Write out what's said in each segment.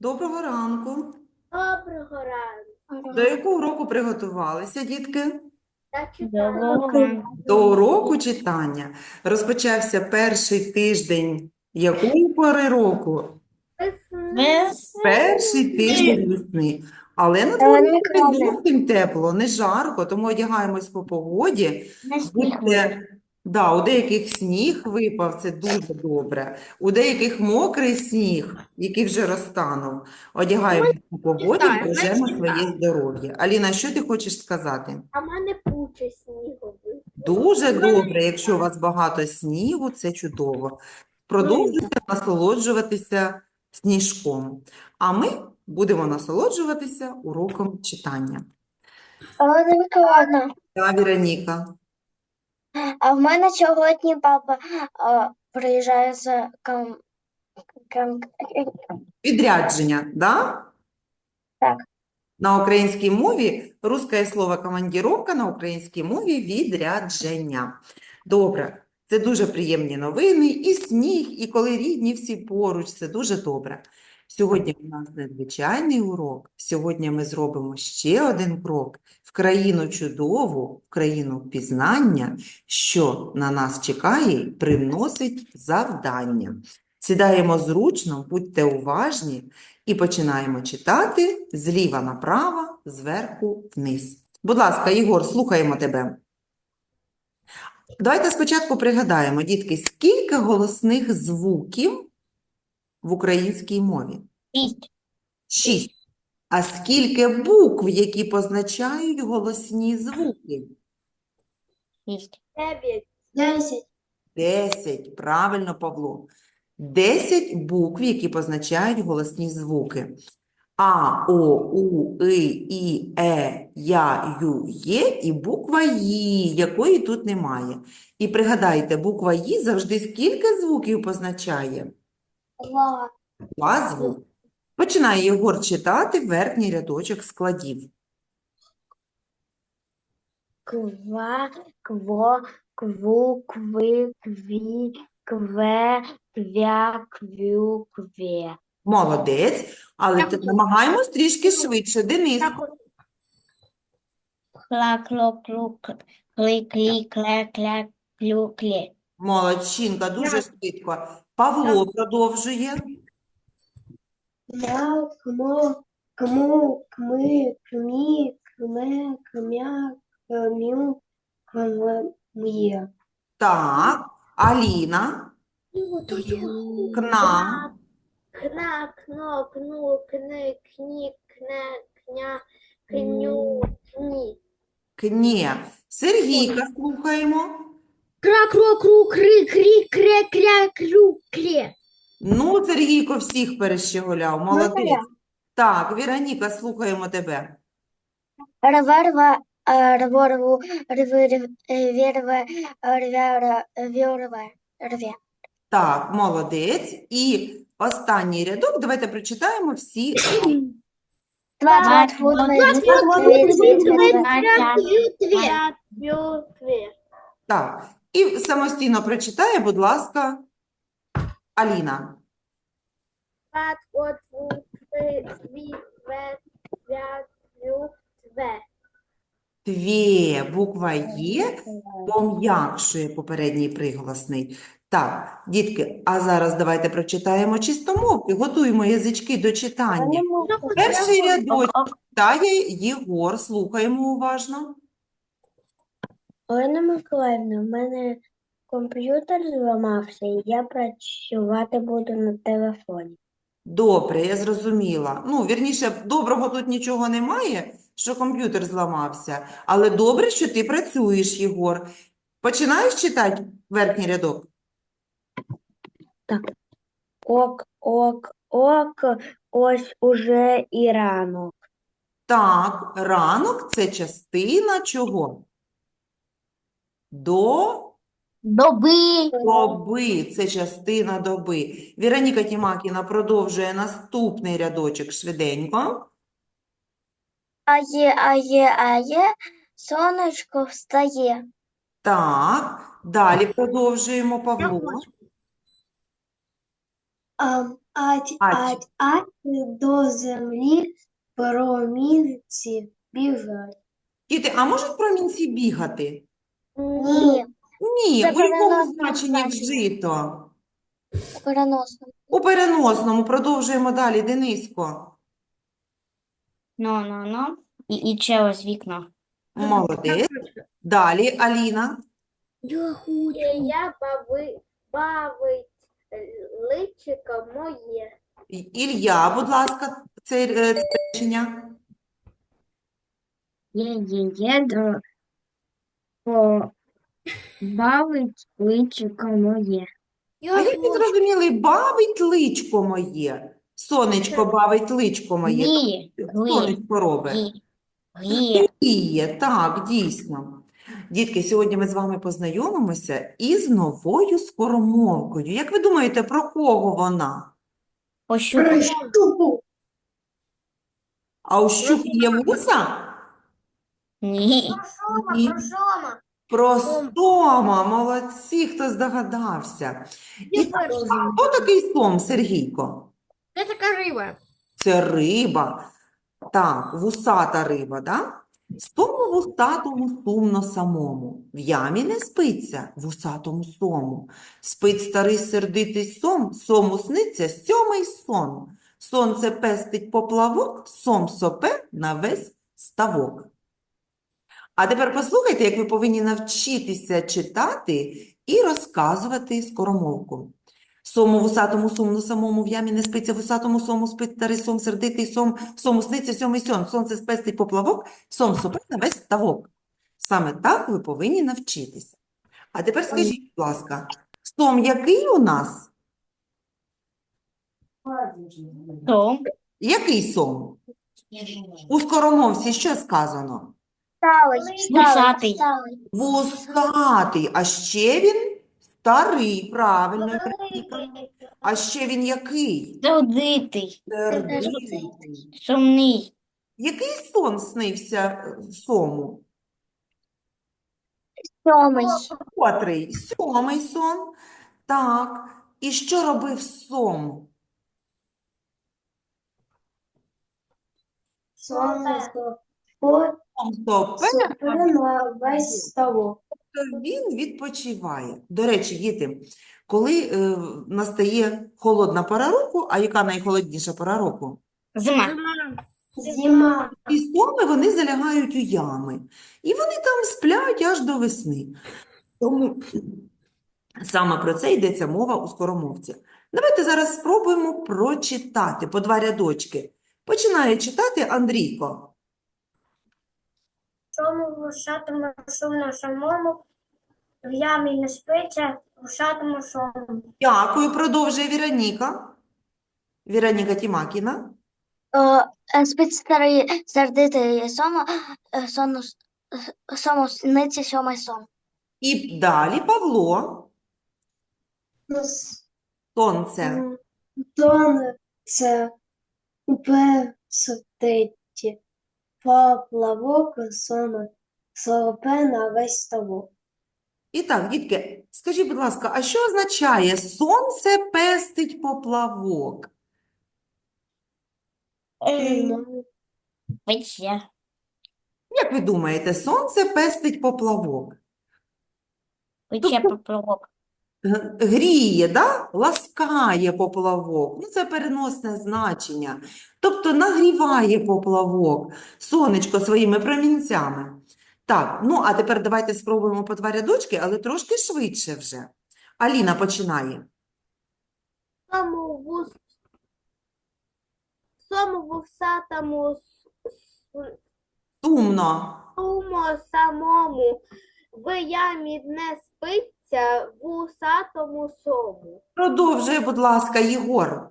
Доброго ранку. Доброго ранку. До якого уроку приготувалися, дітки? До уроку читання. Розпочався перший тиждень якої пори року? Перший тиждень весни. Але на дворі не зовсім тепло, не жарко, тому одягаємось по погоді. Будьте, да, у деяких сніг випав, це дуже добре. У деяких мокрий сніг, який вже розтанув. Одягаємось по погоді, бережемо своє здоров'я. Аліна, що ти хочеш сказати? А в мене куча снігових. Дуже добре, якщо у вас багато снігу, це чудово. Продовжуйте насолоджуватися сніжком. А ми будемо насолоджуватися уроком читання. Олена Миколаївна, Та, Віроніка. А в мене сьогодні папа а, приїжджає з ком... ком... Відрядження, да? Так. На українській мові русське слово командіровка, на українській мові відрядження. Добре, це дуже приємні новини, і сніг, і коли рідні всі поруч, це дуже добре. Сьогодні у нас надзвичайний урок. Сьогодні ми зробимо ще один крок в країну чудову, в країну пізнання, що на нас чекає приносить завдання. Сідаємо зручно, будьте уважні і починаємо читати зліва направо, зверху вниз. Будь ласка, Єгор, слухаємо тебе. Давайте спочатку пригадаємо, дітки, скільки голосних звуків в українській мові? Шість. Шість. А скільки букв, які позначають голосні звуки? Шість. Дев'ять. Десять. Десять. Правильно, Павло. Десять букв, які позначають голосні звуки. А, О, У, И, І, Е, Я, Ю, Є і буква Ї, якої тут немає. І пригадайте, буква Ї завжди скільки звуків позначає? Звуки. Починає Єгор читати верхній рядочок складів. Ква, кво, кву, кви, кві, кве, квя, квю, кве. Молодець, але те- намагаємось трішки швидше. Денис, Кла, кло, клу, кли, клі, кле, кле, клю, клє. Молодчинка, дуже швидко. Павло продовжує. Я, кмо, кму, кми, кмі, кме, кмя, кмю, кмє. Так, Аліна, Кна, Кна, кно, кну, кни, кні, кне, кня, кню, кні. Кнє. Сергійка слухаємо. Кра, кро, кру, кри, крі, кре, кря, крю, клє. Ну, Сергійко всіх перещеголяв, молодець. Так, Віроніка, слухаємо тебе. Рве, рве, е, рво, рву, рве. Так, молодець. І останній рядок, давайте прочитаємо всі. Два, два, Два, тьфу, два, дві, два, дві, два, дві, дві, дві, дві. Та, та, Кю, тві. Так, і самостійно прочитає, будь ласка, Аліна. Пат, от, тве. Твє, буква Є пом'якшує попередній приголосний. Так, дітки, а зараз давайте прочитаємо чистомовки, готуємо язички до читання. Перший рядочок читає Єгор, слухаємо уважно. Олена Миколаївна, в мене комп'ютер зламався, і я працювати буду на телефоні. Добре, я зрозуміла. Ну, вірніше, доброго тут нічого немає, що комп'ютер зламався. Але добре, що ти працюєш, Єгор. Починаєш читати верхній рядок? Ок, ок, ок, ось уже і ранок. Так, ранок – це частина чого? До Доби. доби – це частина доби. Віроніка Тімакіна продовжує наступний рядочок швиденько. А є, а є, а є, сонечко встає. Так, далі продовжуємо Павло. Ам, ать, Ать. ать, ать, до землі промінці біжать. Діти, а можуть промінці бігати? Ні, Ні, Це у якому значенні значенні. вжито? переносно. У переносному. Продовжуємо далі. Дениско. Ну, ну, ну. І, і через вікно. Молодець. Далі Аліна. Я хочу. Я бави, бавить личико моє. І- Ілля, будь ласка, це, е, це речення. Є-є-є, до побавить личико моє. А як ви зрозуміли, бавить личко моє. Сонечко бавить личко моє. Сонечко робить. гріє, так, дійсно. Дітки, сьогодні ми з вами познайомимося із новою скоромовкою. Як ви думаєте, про кого вона? Пощупай. Штуку. А у щуки є вуса? Ні. Ні. Сома. Про сома, молодці, хто здогадався. І так, хто такий сом, Сергійко? Це така риба. Це риба. Так, вусата риба, да? Стому вусатому сумно самому. В ямі не спиться вусатому сому. Спить старий сердитий сом, сому сниться сьомий сон. Сонце пестить поплавок, сом сопе на весь ставок. А тепер послухайте, як ви повинні навчитися читати і розказувати скоромовку. Сому вусатому сумно самому в ямі не спиться, вусатому сому спить старий сом, сердитий сом, сому сниться сьомий сон, сонце спестить поплавок, сом сопе на весь ставок. Саме так ви повинні навчитися. А тепер скажіть, будь ласка, сом який у нас? То. Який сом? У скоромовці що сказано? Сталий, Вусатий. Вусатий, а ще він старий, правильно, Вероніка. А ще він який? Сердитий, Сердитий. сумний, Який сон снився е, сому? Сьомий. Котрий? Сьомий сон. Так. І що робив сом? Сонце Сом на весь ставок. то він відпочиває. До речі, діти, коли е, настає холодна пора року, а яка найхолодніша пора року? зима. Зима. І соми вони залягають у ями. І вони там сплять аж до весни. Тому саме про це йдеться мова у скоромовці. Давайте зараз спробуємо прочитати по два рядочки. Починає читати Андрійко. Чому вушатому сумно самому, в ямі не спиться, вушатому сому. Дякую, продовжує Віроніка. Віроніка Тімакіна. Е, Спить старий сердитий сома, е, сону, е, сому сниться сьомий сон. І далі Павло. Сонце. Сонце пестить поплавок, сома сопе на весь ставок. І так, дітки, скажіть, будь ласка, а що означає сонце пестить поплавок? Е, Пече. Як ви думаєте, сонце пестить поплавок? Пече поплавок. Гріє, да? Ласкає поплавок. Ну, це переносне значення. Тобто нагріває поплавок, сонечко своїми промінцями. Так, ну а тепер давайте спробуємо по два рядочки, але трошки швидше вже. Аліна починає. Сому вус... Сому вусатому с- Сумно. Сумо самому в ямі не спиться вусатому сому. Продовжує, будь ласка, Єгор.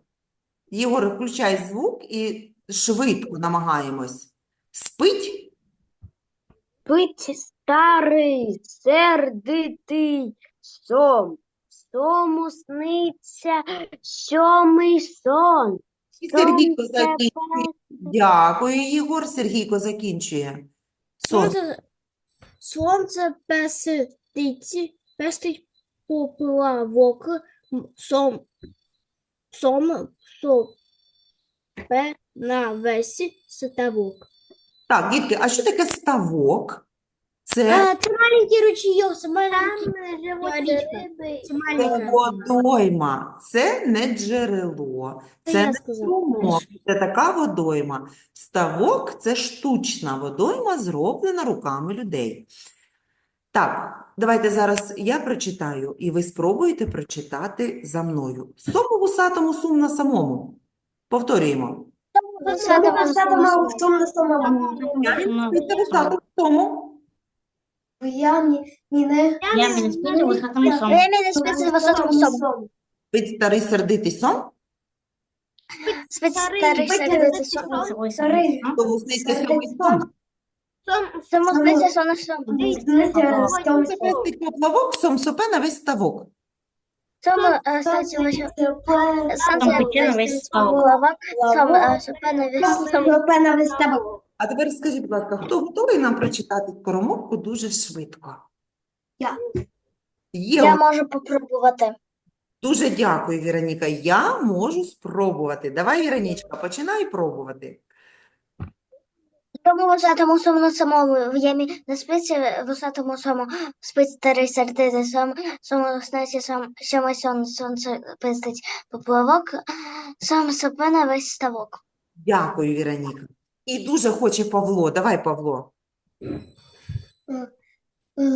Єгор, включай звук і швидко намагаємось. Спить? Пить старий, сердитий сом. Сому сниться сьомий сон. І Сергійко закінчує. Дякую, Єгор. Сергійко закінчує. Сон. Сонце, сонце пестить, поплавок, сом, сом, сопе на весь ставок. Так, дітки, а що таке ставок? Це А, це маленький ручейок, це маленька річка. Це Це маленька. водойма, це не джерело, Це це я не сказала. струмок, це така водойма. Ставок – це штучна водойма, зроблена руками людей. Так, давайте зараз я прочитаю, і ви спробуєте прочитати за мною. Сому вусатому сум на самому. Повторюємо. Сому. Спить старий сердитий сон, Спить старий сердитий сон. То сниться сьомий сон. Сому спиться сон на сому. Це спить поплавок, сом сопе на весь ставок. Сому е, на весь ставок. Сому е, на весь сому. А тепер скажіть, будь ласка, хто готовий нам прочитати скоромовку дуже швидко? Я. Є, Я можу попробувати. дуже дякую, Віроніка. Я можу спробувати. Давай, Віронічка, починай пробувати. Тому висатому сому на самому в ямі не спиться висатому сому. Спить старий сердитий сом. Сому станція сом. Сьомий сон. Сонце пиздить поплавок. Сам сопе на весь ставок. Дякую, Віроніка. І дуже хоче Павло. Давай, Павло.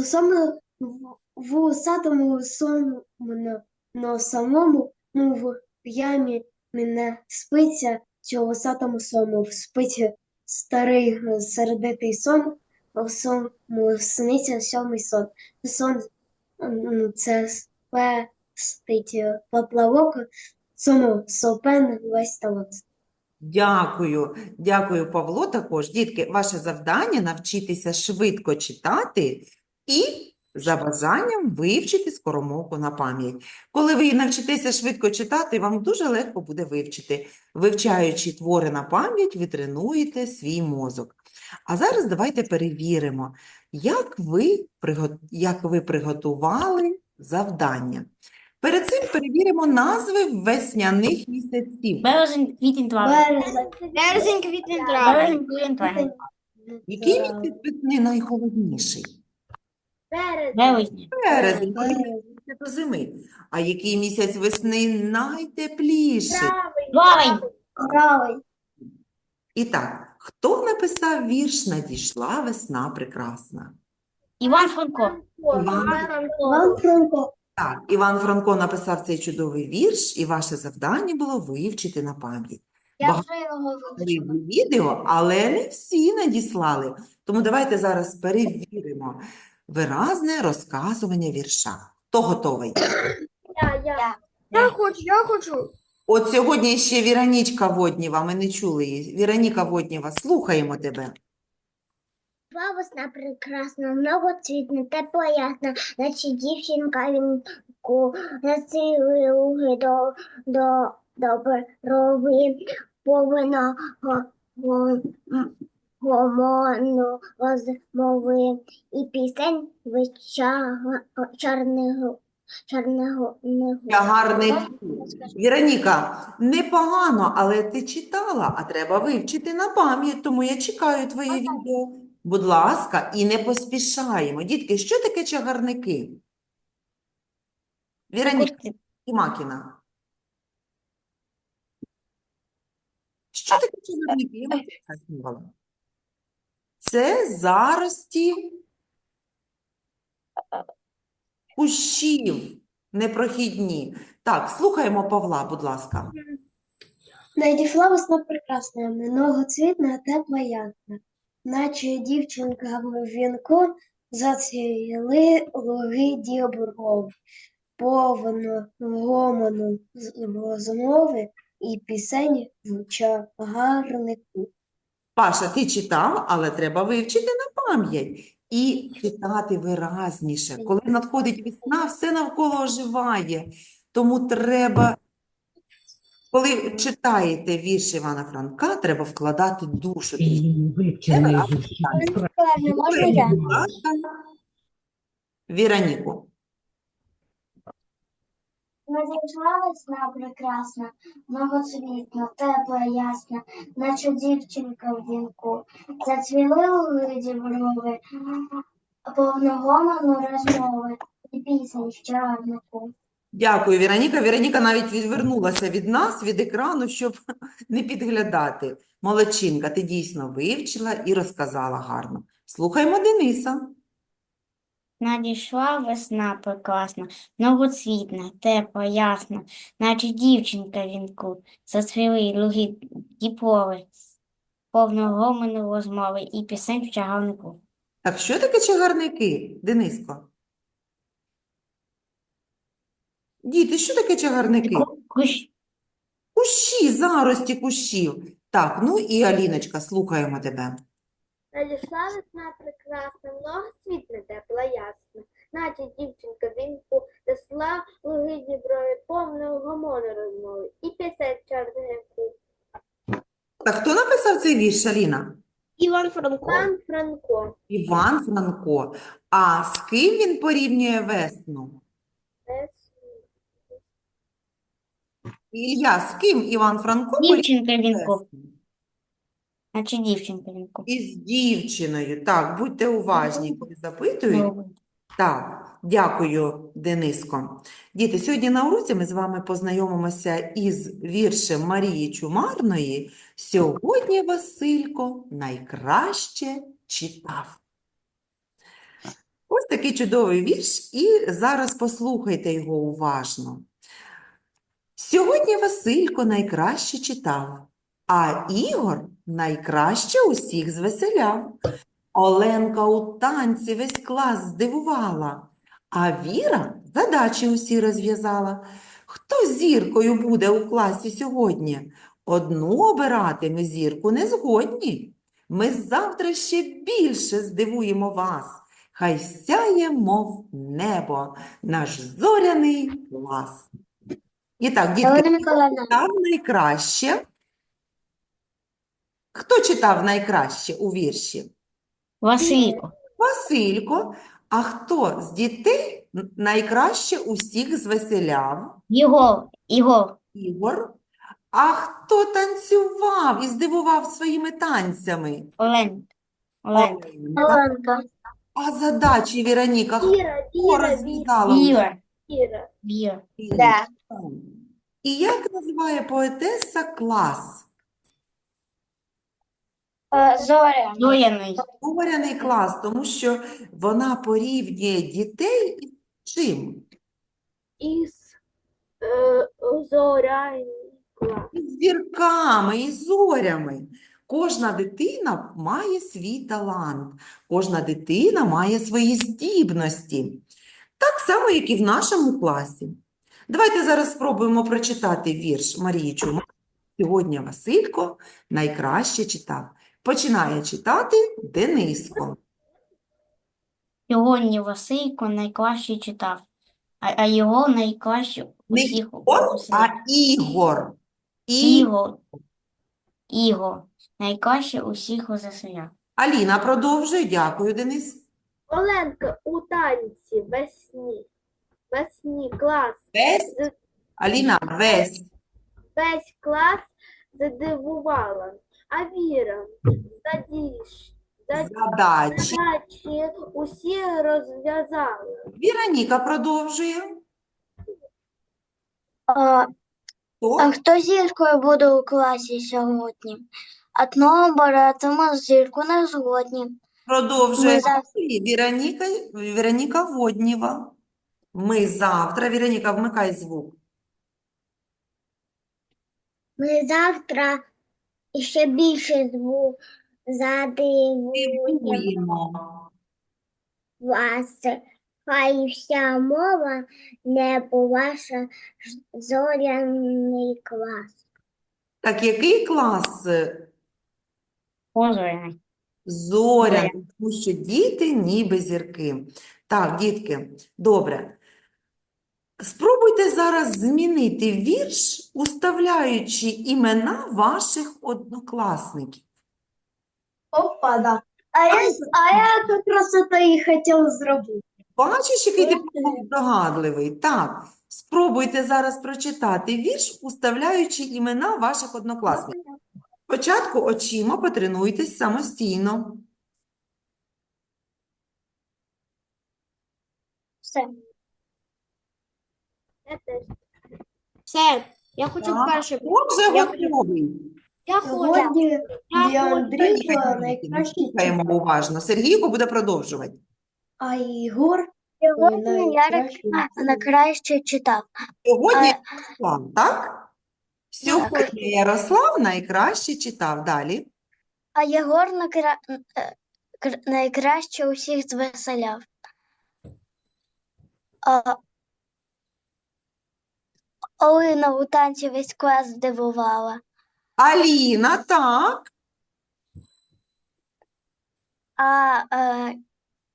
Саме в- в усатому сому на, на самому, ну в ямі мене спиться, що в усатому сому спить старий е, сердитий сон, сому сниться сьомий сон. Сон ну, це спестить е, поплавок, сому сопен весь ставок. Дякую. Дякую, Павло, також. Дітки, ваше завдання навчитися швидко читати і за бажанням вивчити скоромовку на пам'ять. Коли ви навчитеся швидко читати, вам дуже легко буде вивчити. Вивчаючи твори на пам'ять, ви тренуєте свій мозок. А зараз давайте перевіримо, як ви, як ви приготували завдання. Перед цим перевіримо назви весняних місяців. Березень, квітень, травень. Березень, квітень, травень. Березень, квітень, травень. Який місяць весни найхолодніший? Березень. Березень, коли до зими. А який місяць весни найтепліший? Травень. Правий. І так, хто написав вірш «Надійшла весна прекрасна»? Іван Франко. Іван, Франко. так, Іван Франко написав цей чудовий вірш, і ваше завдання було вивчити на пам'ять. Я Багато вже його вивчила. Відео, але не всі надіслали. Тому давайте зараз перевіримо виразне розказування вірша. Хто готовий? Я хочу, я хочу. От сьогодні ще Віронічка Воднєва, ми не чули її. Віроніка Воднєва, слухаємо тебе. Була весна прекрасна, многоцвітна, тепло ясна, наче дівчинка вінку, носили луги до, до, до брови, повинна гомону розмови, і пісень чарного, чарного Гарний. Віроніка, непогано, але ти читала, а треба вивчити на пам'ять, тому я чекаю твоє відео. Будь ласка, і не поспішаємо. Дітки, що таке чагарники? Віроніка Макіна. Що таке чагарники? Я це зарості кущів непрохідні. Так, слухаємо Павла, будь ласка. Надійшла весна прекрасна, многоцвітна, тепла ясна, наче дівчинка в вінку зацвіли луги дібров, повно гомону розмови і пісень в чагарнику. Паша, ти читав, але треба вивчити на пам'ять і читати виразніше. Коли надходить весна, все навколо оживає. Тому треба, коли читаєте вірш Івана Франка, треба вкладати душу. Це виразне читання. Можна я? Будь ласка, Тобто, ну, Віроніку. Надійшла весна прекрасна, многоцвітна, тепла, ясна, наче дівчинка в вінку. Зацвіли у лиді брови, повногомону розмови і пісень в чарнику. Дякую, Віроніка. Віроніка навіть відвернулася від нас, від екрану, щоб не підглядати. Молодчинка, ти дійсно вивчила і розказала гарно. Слухаймо Дениса. Надійшла весна прекрасна, многоцвітна, тепла, ясна, наче дівчинка в вінку, зацвіли луги діброви, повно гомону розмови і пісень в чагарнику. Так що таке чагарники, Дениско? Діти, що таке чагарники? Кущ, Кущі, зарості кущів. Так, ну і Аліночка, слухаємо тебе. Надійшла весна прекрасна, многоцвітна, тепла, ясна, наче дівчинка вінку, несла луги діброві, повну гомону розмови і пісень в чарнику. Так хто написав цей вірш, Аліна? Іван Франко. Іван Франко. Іван Франко. А з ким він порівнює весну? Ілля, з ким Іван Франко дівчинка в вінку, весну? Наче дівчинка в. Із дівчиною. Так, будьте уважні, коли запитують. Так, дякую, Дениско. Діти, сьогодні на уроці ми з вами познайомимося із віршем Марії Чумарної «Сьогодні Василько найкраще читав». Ось такий чудовий вірш, і зараз послухайте його уважно. Сьогодні Василько найкраще читав, а Ігор найкраще усіх звеселяв. Оленка у танці весь клас здивувала, а Віра задачі усі розв'язала. Хто зіркою буде у класі сьогодні? Одну обирати ми зірку не згодні. Ми завтра ще більше здивуємо вас. Хай сяє, мов небо, наш зоряний клас. І так, дітки, найкраще. Хто читав найкраще у вірші? Василько, Василько. А хто з дітей найкраще усіх звеселяв? Ігор, Ігор, Ігор. А хто танцював і здивував своїми танцями? Олень, Олень, Оленка. Оленка, А задачі, Віроніка, хто розв'язала? Віра, Віра. Віра, да. І як називає поетеса клас? Е, Зоря, Зоряний, Зоряний клас, тому що вона порівнює дітей із чим? Із е, зоряний клас. Із зірками, із зорями. Кожна дитина має свій талант, кожна дитина має свої здібності. Так само, як і в нашому класі. Давайте зараз спробуємо прочитати вірш Марії Чумак. Сьогодні Василько найкраще читав. Починає читати Дениско. Сьогодні Василько найкраще читав, а, а його найкраще Не усіх Он, а Ігор. І... Ігор, Ігор, найкраще усіх розвеселяв. Аліна продовжує. Дякую, Денис. Оленка у танці весні. Весні клас. Весь. Аліна, весь. Весь клас задивувала. А Віра задіж, Задачі. задачі усі розв'язала. Віроніка продовжує. А, Хто? а хто зіркою буде у класі сьогодні? Одного беретимо зірку не згодні. Продовжує Ми завтра- Віроніка, Віроніка Воднєва. Ми завтра. Віроніка, вмикай звук. Ми завтра ще більше зву задивуємо Дивуємо. вас. Хай вся мова небо ваша ж- зоряний клас. Так, який клас? Зоряний. Зоряний, тому що діти ніби зірки. Так, дітки, добре. Спробуйте зараз змінити вірш, уставляючи імена ваших однокласників. Опа, да. А я, а я якраз це і хотів зробити. Бачиш, який ти здогадливий? Так, Спробуйте зараз прочитати вірш, уставляючи імена ваших однокласників. Спочатку очима потренуйтесь самостійно. Все. Я теж. Все, я хочу Так, перше. Отже, Я- готовий. Я хочу. Сьогодні Я для хочу. Андрійка найкращий Слухаємо уважно. Сергійко буде продовжувати. а Ігор Сьогодні Ярик найкращий. найкраще читав. Сьогодні А- Ярослав, так? Сьогодні Ярослав найкраще читав. Далі. А Єгор накра... е, кр- найкраще усіх звеселяв. А... Олина у танці весь клас здивувала. Аліна, так. А е,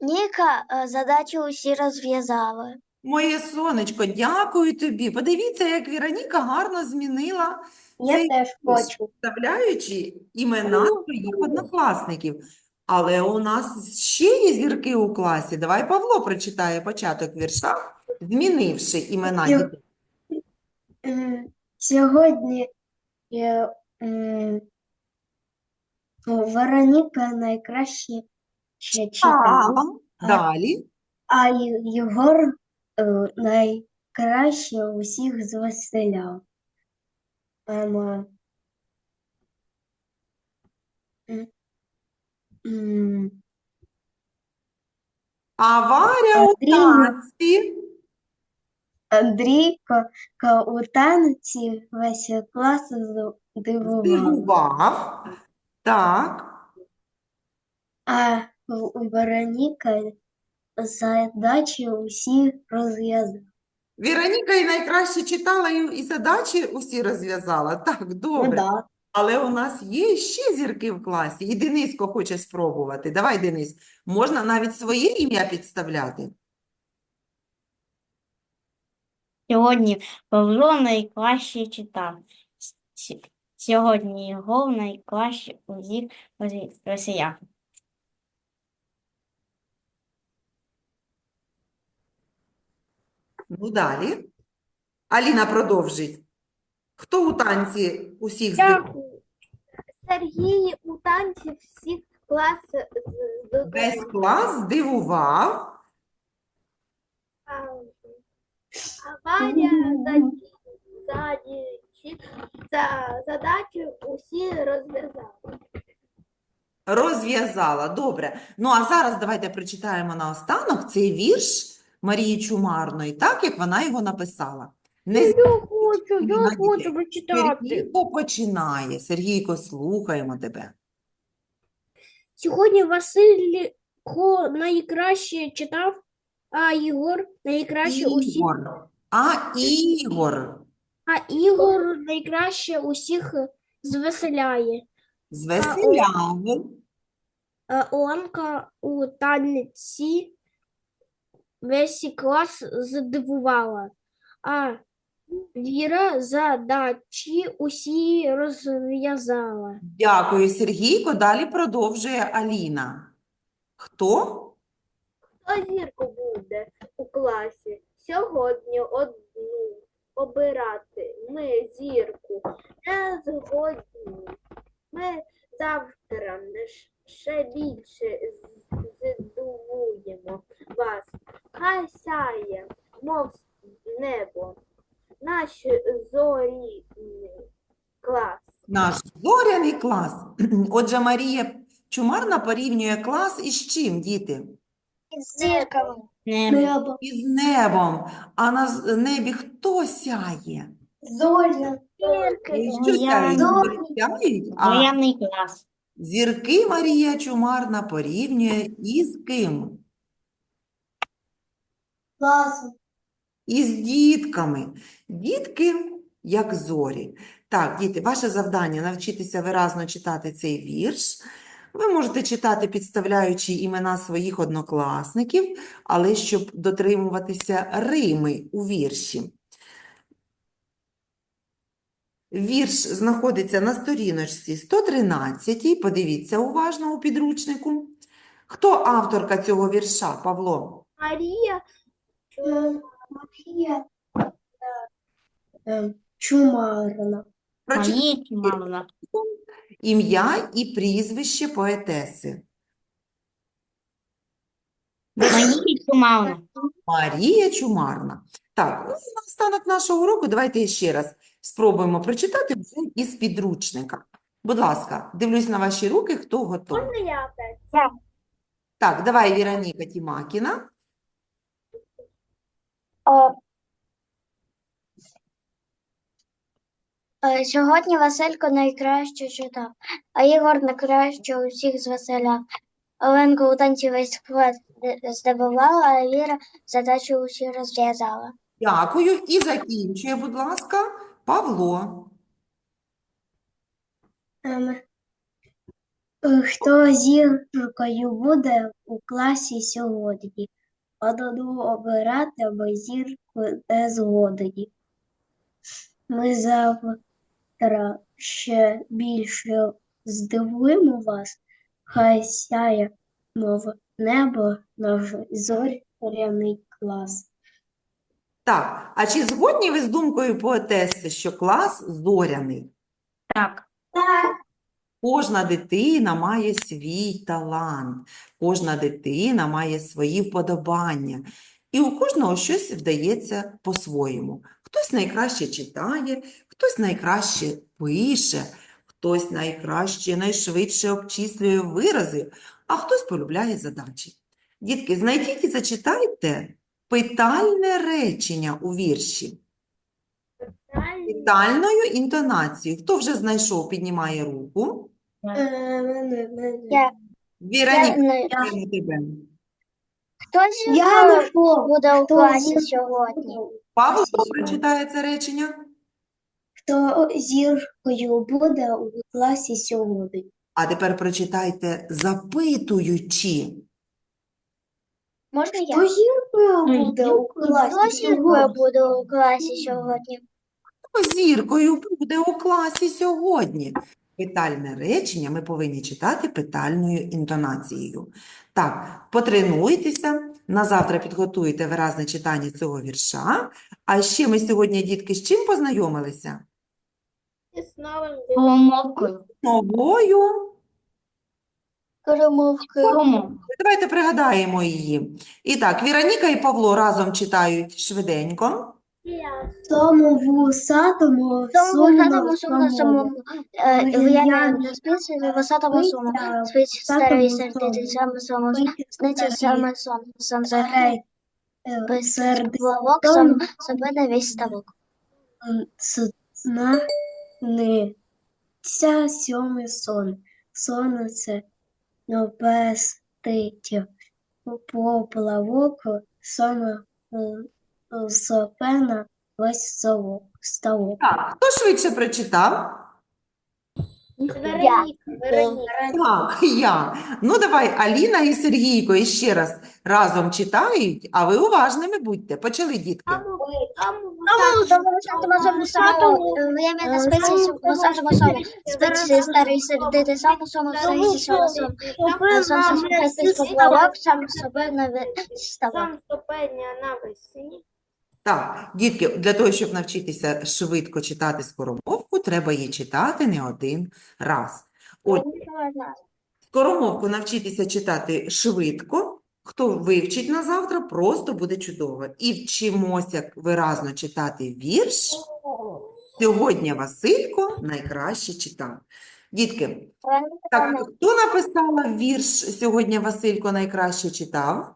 Ніка е, задачі усі розв'язала. Моє сонечко, дякую тобі. Подивіться, як Віроніка гарно змінила Я цей теж хочу. вставляючи імена своїх однокласників. Але у нас ще є зірки у класі. Давай Павло прочитає початок вірша, змінивши імена дітей. М, Сьогодні м, Вероніка найкраще ще далі. а Єгор е, найкраще усіх звеселяв. Ем, м, м, А Варя у танці. Андрійко у танці весь клас здивував, Здивував. Так. а у Вероніка задачі усі розв'язав. Віроніка і найкраще читала, і, і задачі усі розв'язала. Так, Ну добре. да. Але у нас є ще зірки в класі, і Дениско хоче спробувати. Давай, Денис, можна навіть своє ім'я підставляти. Сьогодні Павло найкраще читав. Сьогодні його найкраще росі- росіян. Ну, далі. Аліна продовжить. Хто у танці усіх здивував? Сергій у танці всіх клас з- Весь клас здивував. А, а Варя за задачі усі розв'язала. Розв'язала. Добре. Ну, а зараз давайте прочитаємо наостанок цей вірш Марії Чумарної, так, як вона його написала. Не Я хочу, я хочу почитати. Сергійко починає. Сергійко, слухаємо тебе. Сьогодні Василько найкраще читав, а Єгор найкраще усіх, Ігор. А Ігор а Ігор найкраще усіх звеселяє. звеселяв. А Оленка у танці весь клас здивувала, а Віра задачі усі розв'язала. Дякую, Сергійко. Далі продовжує Аліна. Хто? Хто зірку буде у класі? Сьогодні одну обирати. Ми зірку не згодні. Ми завтра ще більше здивуємо вас. Хай сяє, мов небо, наш зорі клас. Наш зоряний клас. Отже, Марія Чумарна порівнює клас із чим, діти? Із зірками. Небо. Із небом. А на з- небі хто сяє? зоря, Зірки. Що сяють? Зорі сяють? А Воєнний клас. зірки Марія Чумарна порівнює із ким? класу. Із дітками. Дітки, як зорі. Так, діти, ваше завдання навчитися виразно читати цей вірш. Ви можете читати, підставляючи імена своїх однокласників, але щоб дотримуватися рими у вірші. Вірш знаходиться на сторіночці 113. Подивіться уважно у підручнику. Хто авторка цього вірша, Павло? Марія Е, Марія Ем, Чумарна. Прочитай Марія Чумалова. Ім'я і прізвище поетеси. Марія Чумалова. Марія Чумарна. Так, ну і наостанок нашого уроку давайте ще раз спробуємо прочитати вже із підручника. Будь ласка, дивлюсь на ваші руки, хто готовий. Можна я опять? Так, давай, Віроніка Тімакіна. Сьогодні Василько найкраще читав, а Ігор найкраще усіх звеселяв. Оленка у танці весь склад зд- здивувала, а Віра задачу усі розв'язала. Дякую. І закінчує, будь ласка, Павло. Ем, е, Хто зіркою буде у класі сьогодні? Одну обирати, або зірку не згодені. Ми завтра ще більше здивуємо вас, хай сяє, мов небо, наш зоряний клас. Так, а чи згодні ви з думкою поетеси, що клас зоряний? Так. Кожна дитина має свій талант, кожна дитина має свої вподобання, і у кожного щось вдається по-своєму. Хтось найкраще читає, хтось найкраще пише, хтось найкраще, найшвидше обчислює вирази, а хтось полюбляє задачі. Дітки, знайдіть і зачитайте питальне речення у вірші. Питальною інтонацією. Хто вже знайшов, піднімає руку. Мене- мене. Я- тебе. Хто Я буде у класі сьогодні? Павло прочитає це речення, Хто зіркою буде у класі сьогодні? а тепер прочитайте запитуючи. Можна я? Хто зіркою буде у Хто класі зіркою сьогодні? буде у класі сьогодні? Хто зіркою буде у класі сьогодні? Питальне речення ми повинні читати питальною інтонацією. Так, потренуйтеся, на завтра підготуйте виразне читання цього вірша. А ще ми сьогодні, дітки, з чим познайомилися? Помовкою. Новою. Перемовки. Давайте пригадаємо її. І так, Віроніка і Павло разом читають швиденько. Тому вусатому Тому сумно вусатому сумно самому, е, спиться, висотому суму. Спить старий вусатому суму. саме Спить сниться саме сон, сон заграє. Е, без головок, сам себе на весь ставок. сна ця сьомий сон. Сонце небестить поплавок, саме сопена весь ставок. Так, хто швидше прочитав? Вероніка, Вероніка. Так, я. Ну, давай, Аліна і Сергійко іще раз разом читають, а ви уважними будьте. Почали, дітки. Тому, тому, Тому висотому самому, я не спиться, висотому сому. Спить старий сердитий саме сому, сниться саме сон. Сонце спить поплавок, сам себе на весь ставок. сам ступеня на весні. Так, дітки, для того, щоб навчитися швидко читати скоромовку, треба її читати не один раз. От, скоромовку навчитися читати швидко. Хто вивчить на завтра, просто буде чудово. І вчимося виразно читати вірш. Сьогодні Василько найкраще читав. Дітки, так, хто написала вірш «Сьогодні Василько найкраще читав»?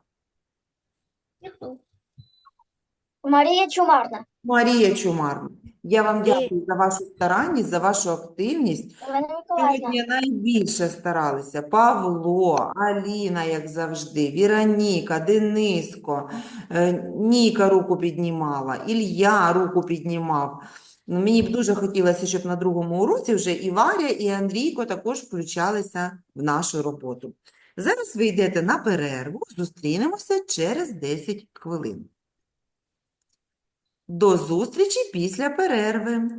Марія Чумарна. Марія Чумарна. Я вам дякую за вашу старанність, за вашу активність. Олена Миколаївна. Сьогодні найбільше старалися Павло, Аліна, як завжди, Віроніка, Дениско, е, Ніка руку піднімала, Ілля руку піднімав. Ну, Мені б дуже хотілося, щоб на другому уроці вже і Варя, і Андрійко також включалися в нашу роботу. Зараз ви йдете на перерву, зустрінемося через 10 хвилин. До зустрічі після перерви.